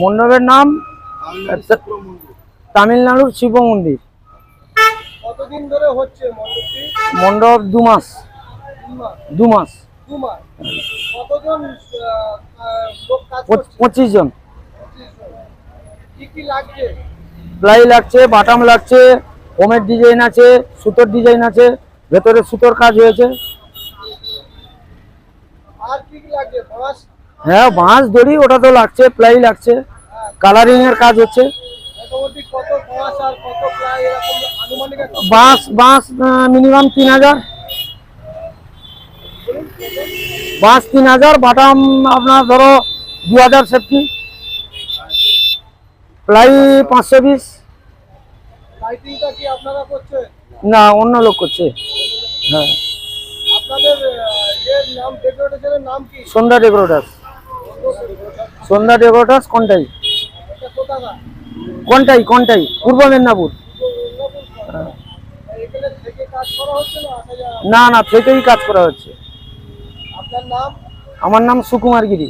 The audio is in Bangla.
মণ্ডপের নাম তামিলনাড়ুর শিব মন্দির। মন্ডপ দুমাস দুমাস মণ্ডপ পঁচিশ জন। প্লাই লাগছে বাটাম লাগছে হোমের ডিজাইন আছে সুতোর ডিজাইন আছে ভেতরে সুতোর কাজ হয়েছে। হ্যাঁ বাঁশ দড়ি ওটা তো লাগছে প্লাই লাগছে। কালারিং এর কাজ হচ্ছে। বাঁশ বাঁশ মিনিমাম তিন হাজার। বাঁশ তিন হাজার বাটাম আপনার ধরো দু হাজার সেফটি। প্লাই পাঁচশো বিশ। না অন্য লোক করছে। হ্যাঁ। সন্ধ্যা ডেকোরেটার্স সন্ধ্যা ডেকোরেটার্স কোনটাই? কোনটাই কোনটাই? পূর্ব মেদিনীপুর। কাজ না? না না থেকেই কাজ করা হচ্ছে। আমার নাম সুকুমার গিরি।